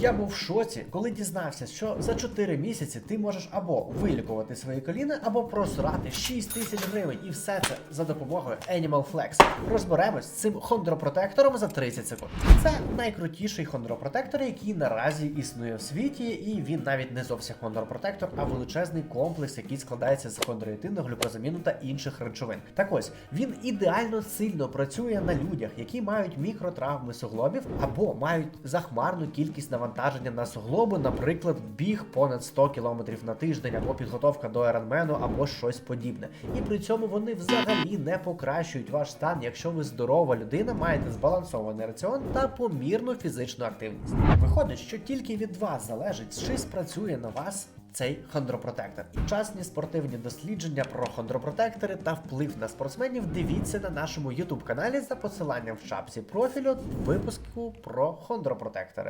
Я був в шоці, коли дізнався, що за 4 місяці ти можеш або вилікувати свої коліна, або просрати 6 тисяч гривень, і все це за допомогою Animal Flex. Розберемось з цим хондропротектором за 30 секунд. Це найкрутіший хондропротектор, який наразі існує в світі, і він навіть не зовсім хондропротектор, а величезний комплекс, який складається з хондроїтину, глюкозаміну та інших речовин. Так ось він ідеально сильно працює на людях, які мають мікротравми суглобів або мають захмарну кількість навантаження на суглоби, наприклад, біг понад 100 км на тиждень, або підготовка до айронмену, або щось подібне. І при цьому вони взагалі не покращують ваш стан, якщо ви здорова людина, маєте збалансований раціон та помірну фізичну активність. Виходить, що тільки від вас залежить, чи спрацює на вас. Цей хондропротектор. Сучасні спортивні дослідження про хондропротектори та вплив на спортсменів дивіться на нашому YouTube каналі за посиланням в шапці профілю випуску про хондропротектори.